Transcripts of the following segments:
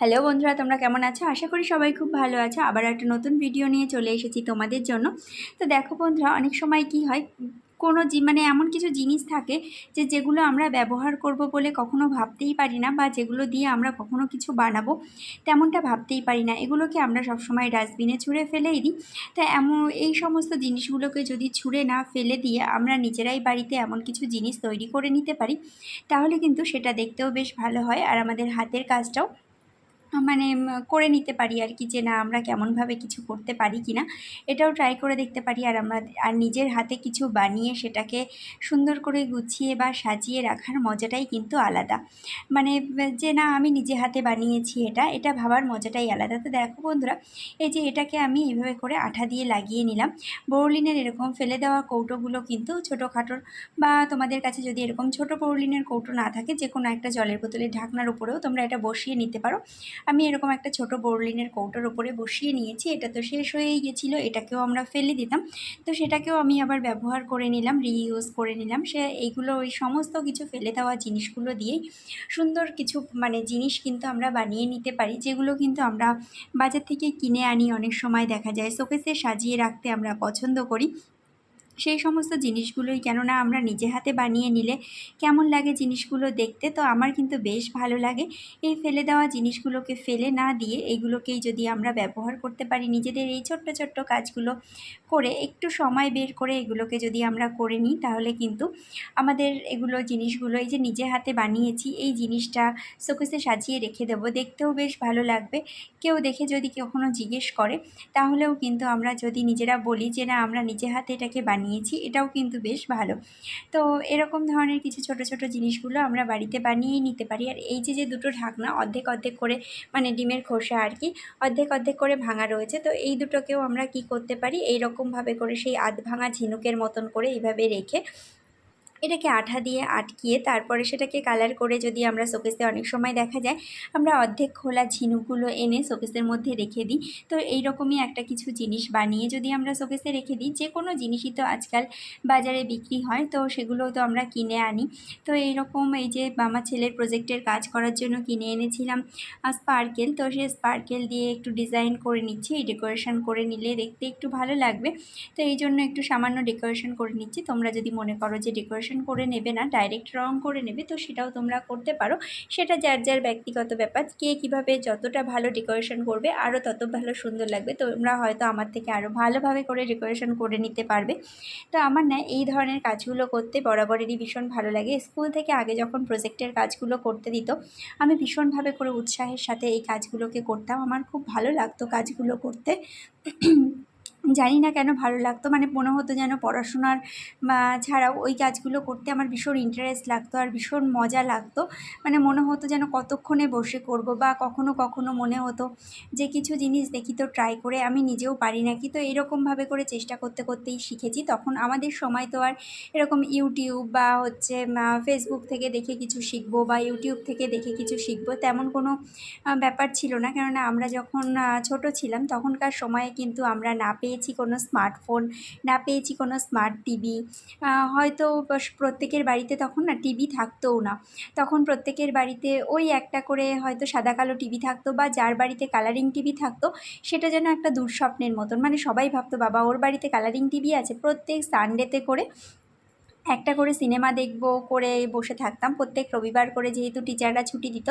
Hello বন্ধুরা, তোমরা কেমন আছো? আশা করি সবাই খুব ভালো আছো। আবার একটা নতুন ভিডিও নিয়ে চলে এসেছি তোমাদের জন্য। তো দেখো বন্ধুরা, অনেক সময় কি হয়, কোনো মানে এমন কিছু জিনিস থাকে যে যেগুলো আমরা ব্যবহার করব বলে কখনো ভাবতেই পারি না বা যেগুলো দিয়ে আমরা কখনো কিছু বানাবো তেমনটা ভাবতেই পারি না। এগুলোকে আমরা সবসময় ডাস্টবিনে ছুঁড়ে ফেলেই দিই। তা এমন, এই সমস্ত জিনিসগুলোকে যদি ছুঁড়ে না ফেলে দিয়ে আমরা নিজেরাই বাড়িতে এমন কিছু জিনিস তৈরি করে নিতে পারি, তাহলে কিন্তু সেটা দেখতেও বেশ ভালো হয়। আর আমাদের হাতের কাজটাও মানে করে নিতে পারি আর কি যে না, আমরা কেমনভাবে কিছু করতে পারি কি না এটাও ট্রাই করে দেখতে পারি। আর আমরা, আর নিজের হাতে কিছু বানিয়ে সেটাকে সুন্দর করে গুছিয়ে বা সাজিয়ে রাখার মজাটাই কিন্তু আলাদা। মানে যে না, আমি নিজে হাতে বানিয়েছি এটা এটা ভাবার মজাটাই আলাদা। তো দেখো বন্ধুরা, এই যে এটাকে আমি এইভাবে করে আঠা দিয়ে লাগিয়ে নিলাম। বৌলিনের এরকম ফেলে দেওয়া কৌটোগুলো কিন্তু ছোটোখাটোর বা তোমাদের কাছে যদি এরকম ছোটো বৌলিনের কৌটো না থাকে যে কোনো একটা জলের বোতলের ঢাকনার উপরেও তোমরা এটা বসিয়ে নিতে পারো। আমি এরকম একটা ছোট বোরলিনের কৌটোর ওপরে বসিয়ে নিয়েছি, এটা তো শেষ হয়েই গেছিল এটাকেও আমরা ফেলে দিতাম। তো সেটাকেও আমি আবার ব্যবহার করে নিলাম, রিইউজ করে নিলাম, সে এইগুলো ওই সমস্ত কিছু ফেলে দেওয়া জিনিসগুলো দিয়েই সুন্দর কিছু মানে জিনিস কিন্তু আমরা বানিয়ে নিতে পারি, যেগুলো কিন্তু আমরা বাজার থেকে কিনে আনি অনেক সময় দেখা যায়। শোকেসে সাজিয়ে রাখতে আমরা পছন্দ করি। সেই সমস্ত জিনিসগুলোই, কেননা আমরা নিজে হাতে বানিয়ে নিলে কেমন লাগে জিনিসগুলো দেখতে, তো আমার কিন্তু বেশ ভালো লাগে। এই ফেলে দেওয়া জিনিসগুলোকে ফেলে না দিয়ে এইগুলোকেই যদি আমরা ব্যবহার করতে পারি, নিজেদের এই ছোট্ট ছোট্ট কাজগুলো করে একটু সময় বের করে এগুলোকে যদি আমরা করে নিই, তাহলে কিন্তু আমাদের এগুলো জিনিসগুলো, এই যে নিজে হাতে বানিয়েছি, এই জিনিসটা শোকেসে সাজিয়ে রেখে দেবো। দেখতেও বেশ ভালো লাগবে। কেউ দেখে যদি কখনো জিজ্ঞেস করে, তাহলেও কিন্তু আমরা যদি নিজেরা বলি যে, না, আমরা নিজে হাতে এটাকে বানিয়েছি, এটাও কিন্তু বেশ ভালো। তো এরকম ধরনের কিছু ছোট ছোট জিনিসগুলো আমরা বাড়িতে বানিয়েই নিতে পারি। আর এই যে যে দুটো ঢাকনা অর্ধেক অর্ধেক করে মানে ডিমের খোসা আর কি, অর্ধেক অর্ধেক করে ভাঙা রয়েছে, তো এই দুটোকেও আমরা কি করতে পারি? এই রকমভাবে করে সেই আধ ভাঙা ঝিনুকের মতন করে এইভাবে রেখে এটাকে আঠা দিয়ে আটকিয়ে তারপরে সেটাকে কালার করে যদি আমরা শোকেসে অনেক সময় দেখা যায়, আমরা অর্ধেক খোলা ঝিনুকগুলো এনে শোকেসের মধ্যে রেখে দিই। তো এই রকমই একটা কিছু জিনিস বানিয়ে যদি আমরা শোকেসে রেখে দিই যে কোনো জিনিসই তো আজকাল বাজারে বিক্রি হয়, তো সেগুলো তো আমরা কিনে আনি। তো এই রকম এই যে আমার ছেলের প্রজেক্টের কাজ করার জন্য কিনে এনেছিলাম স্পার্কেল তো সেই স্পার্কেল দিয়ে একটু ডিজাইন করে নিচ্ছি, এই ডেকোরেশন করে নিলে দেখতে একটু ভালো লাগবে। তো এই জন্য একটু সামান্য ডেকোরেশন করে নিচ্ছি। তোমরা যদি মনে করো যে ডেকোরেশন ডেকোরেশন করে নেবে না ডাইরেক্ট রং করে নেবে, তো সেটাও তোমরা করতে পারো। সেটা যার যার ব্যক্তিগত ব্যাপার, কে কীভাবে যতটা ভালো ডেকোরেশন করবে আরও তত ভালো সুন্দর লাগবে। তোমরা হয়তো আমার থেকে আরও ভালোভাবে করে ডেকোরেশন করে নিতে পারবে। তো আমার না এই ধরনের কাজগুলো করতে বরাবরেরই ভীষণ ভালো লাগে। স্কুল থেকে আগে যখন প্রজেক্টের কাজগুলো করতে দিত, আমি ভীষণভাবে করে উৎসাহের সাথে এই কাজগুলোকে করতাম। আমার খুব ভালো লাগতো কাজগুলো করতে। জানি না কেন ভালো লাগতো মানে মনে হতো যেন পড়াশোনার ছাড়াও ওই কাজগুলো করতে আমার ভীষণ ইন্টারেস্ট লাগতো আর ভীষণ মজা লাগতো। মানে মনে হতো যেন কতক্ষণে বসে করব বা কখনো কখনো মনে হতো যে কিছু জিনিস দেখি তো ট্রাই করে আমি নিজেও পারি নাকি তো এরকমভাবে করে চেষ্টা করতে করতেই শিখেছি। তখন আমাদের সময় তো আর এরকম ইউটিউব বা হচ্ছে ফেসবুক থেকে দেখে কিছু শিখব বা ইউটিউব থেকে দেখে কিছু শিখব তেমন কোনো ব্যাপার ছিল না। কেননা আমরা যখন ছোট ছিলাম তখনকার সময়ে কিন্তু আমরা না পেয়ে পেয়েছি কোনো স্মার্টফোন, না পেয়েছি কোনো স্মার্ট টিভি হয়তো প্রত্যেকের বাড়িতে তখন না টিভি থাকতোও না। তখন প্রত্যেকের বাড়িতে ওই একটা করে হয়তো সাদা কালো টিভি থাকতো বা যার বাড়িতে কালারিং টিভি থাকতো, সেটা যেন একটা দুঃস্বপ্নের মতন। মানে সবাই ভাবতো, বাবা, ওর বাড়িতে কালারিং টিভি আছে। প্রত্যেক সানডেতে করে একটা করে সিনেমা দেখব, করে বসে থাকতাম। প্রত্যেক রবিবার করে যেহেতু টিচাররা ছুটি দিত,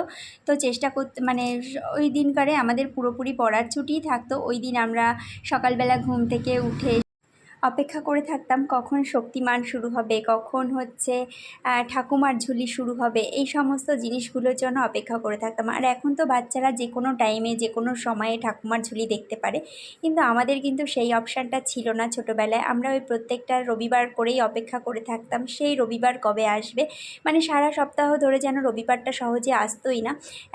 তো চেষ্টা করতে মানে ওই দিনকারে আমাদের পুরোপুরি পড়ার ছুটিই থাকতো। ওই দিন আমরা সকালবেলা ঘুম থেকে উঠে অপেক্ষা করে থাকতাম কখন শক্তিমান শুরু হবে, কখন হচ্ছে ঠাকুমার ঝুলি শুরু হবে, এই সমস্ত জিনিসগুলোর জন্য অপেক্ষা করে থাকতাম। আর এখন তো বাচ্চারা যে কোনো টাইমে যে কোনো সময়ে ঠাকুমার ঝুলি দেখতে পারে। কিন্তু আমাদের কিন্তু সেই অপশানটা ছিল না ছোটোবেলায়। আমরা ওই প্রত্যেকটা রবিবার করেই অপেক্ষা করে থাকতাম, সেই রবিবার কবে আসবে? মানে সারা সপ্তাহ ধরে যেন রবিবারটা সহজে আসতোই না।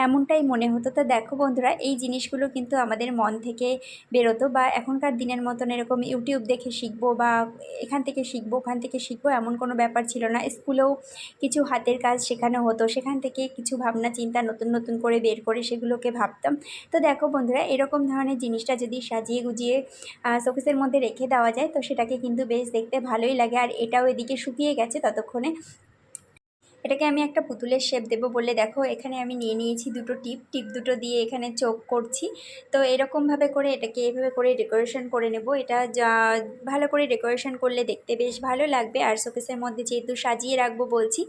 এমনটাই মনে হতো। তো দেখো বন্ধুরা, এই জিনিসগুলো কিন্তু আমাদের মন থেকে বেরোতো বা এখনকার দিনের মতন এরকম ইউটিউব দেখে শিখব শিখব বা এখান থেকে শিখব, ওখান থেকে শিখব, এমন কোনো ব্যাপার ছিল না। স্কুলেও কিছু হাতের কাজ শেখানো হতো। সেখান থেকে কিছু ভাবনা, চিন্তা নতুন নতুন করে বের করে সেগুলোকে ভাবতাম। তো দেখো বন্ধুরা, এরকম ধরনের জিনিসটা যদি সাজিয়ে গুজিয়ে শোকেসের মধ্যে রেখে দেওয়া যায়, তো সেটাকে কিন্তু বেশ দেখতে ভালোই লাগে। আর এটাও এদিকে শুকিয়ে গেছে ততক্ষণে। এটাকে আমি একটা পুতুলের শেপ দেবো বলে দেখো, এখানে আমি নিয়ে নিয়েছি দুটো টিপ টিপ দুটো দিয়ে এখানে চোখ করছি। তো এরকমভাবে করে এটাকে এভাবে করে ডেকোরেশন করে নেব। এটা যা ভালো করে ডেকোরেশন করলে দেখতে বেশ ভালো লাগবে। আর শোকেসের মধ্যে যেহেতু সাজিয়ে রাখব বলছি,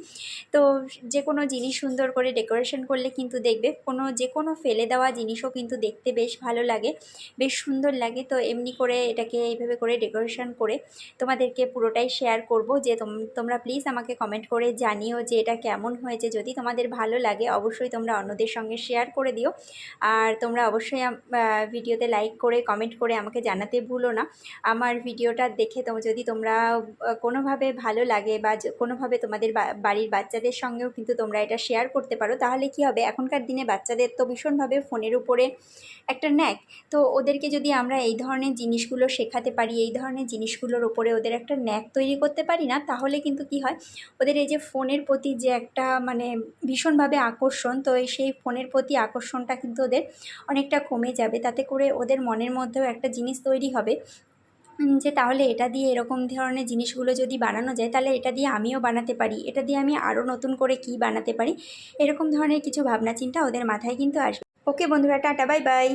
তো যে কোনো জিনিস সুন্দর করে ডেকোরেশন করলে কিন্তু দেখবে কোনো যে কোনো ফেলে দেওয়া জিনিসও কিন্তু দেখতে বেশ ভালো লাগে, বেশ সুন্দর লাগে। তো এমনি করে এটাকে এইভাবে করে ডেকোরেশন করে তোমাদেরকে পুরোটাই শেয়ার করব। যে তোম- তোমরা প্লিজ আমাকে কমেন্ট করে জানিও যে এটা কেমন হয়েছে? যদি তোমাদের ভালো লাগে, অবশ্যই তোমরা অন্যদের সঙ্গে শেয়ার করে দিও। আর তোমরা অবশ্যই ভিডিওতে লাইক করে কমেন্ট করে আমাকে জানাতে ভুলো না। আমার ভিডিওটা দেখে তো যদি তোমরা কোনোভাবে ভালো লাগে বা কোনোভাবে তোমাদের বাড়ির বাচ্চাদের সঙ্গেও কিন্তু তোমরা এটা শেয়ার করতে পারো, তাহলে কি হবে? এখনকার দিনে বাচ্চাদের তো ভীষণভাবে ফোনের উপরে একটা ন্যাক। তো ওদেরকে যদি আমরা এই ধরনের জিনিসগুলো শেখাতে পারি, এই ধরনের জিনিসগুলোর ওপরে ওদের একটা ন্যাক তৈরি করতে পারি না, তাহলে কিন্তু কি হয়? ওদের এই যে ফোনের প্রতি যে একটা মানে ভীষণভাবে আকর্ষণ, তো সেই ফোনের প্রতি আকর্ষণটা কিন্তু ওদের অনেকটা কমে যাবে। তাতে করে ওদের মনের মধ্যেও একটা জিনিস তৈরি হবে যে তাহলে এটা দিয়ে এরকম ধরনের জিনিসগুলো যদি বানানো যায়, তাহলে এটা দিয়ে আমিও বানাতে পারি, এটা দিয়ে আমি আরও নতুন করে কি বানাতে পারি, এরকম ধরনের কিছু ভাবনা চিন্তা ওদের মাথায় কিন্তু আসবে। ওকে বন্ধুরা, টাটা, বাই বাই।